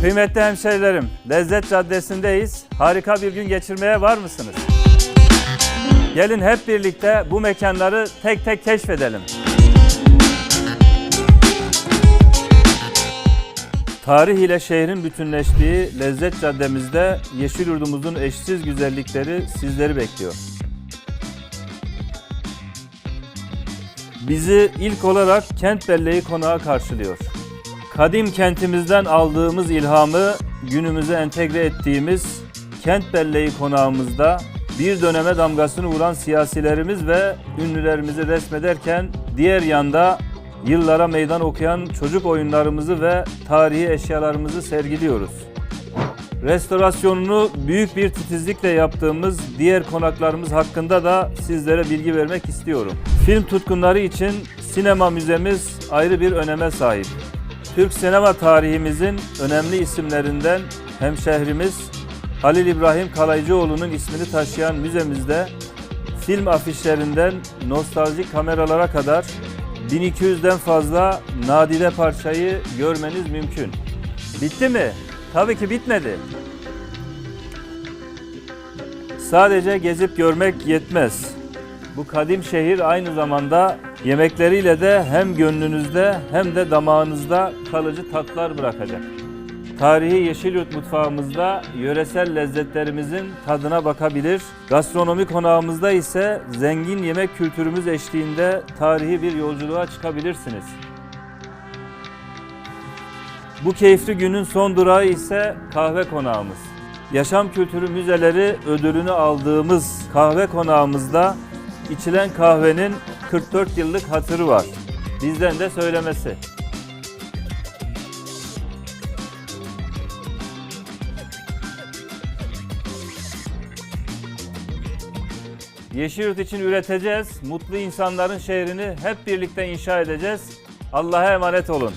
Kıymetli hemşehrilerim, Lezzet Caddesi'ndeyiz. Harika bir gün geçirmeye var mısınız? Gelin hep birlikte bu mekanları tek tek keşfedelim. Tarih ile şehrin bütünleştiği Lezzet Caddemizde Yeşil Yurdumuzun eşsiz güzellikleri sizleri bekliyor. Bizi ilk olarak Kent Belleği Konağı karşılıyor. Kadim kentimizden aldığımız ilhamı günümüze entegre ettiğimiz Kent Belleği Konağımızda bir döneme damgasını vuran siyasilerimiz ve ünlülerimizi resmederken diğer yanda yıllara meydan okuyan çocuk oyunlarımızı ve tarihi eşyalarımızı sergiliyoruz. Restorasyonunu büyük bir titizlikle yaptığımız diğer konaklarımız hakkında da sizlere bilgi vermek istiyorum. Film tutkunları için sinema müzemiz ayrı bir öneme sahip. Türk sinema tarihimizin önemli isimlerinden hemşehrimiz Halil İbrahim Kalaycıoğlu'nun ismini taşıyan müzemizde film afişlerinden nostaljik kameralara kadar 1200'den fazla nadide parçayı görmeniz mümkün. Bitti mi? Tabii ki bitmedi. Sadece gezip görmek yetmez. Bu kadim şehir aynı zamanda yemekleriyle de hem gönlünüzde hem de damağınızda kalıcı tatlar bırakacak. Tarihi Yeşilyurt mutfağımızda yöresel lezzetlerimizin tadına bakabilir. Gastronomi konağımızda ise zengin yemek kültürümüz eşliğinde tarihi bir yolculuğa çıkabilirsiniz. Bu keyifli günün son durağı ise kahve konağımız. Yaşam kültürü müzeleri ödülünü aldığımız kahve konağımızda içilen kahvenin 44 yıllık hatırı var. Bizden de söylemesi. Yeşilyurt için üreteceğiz. Mutlu insanların şehrini hep birlikte inşa edeceğiz. Allah'a emanet olun.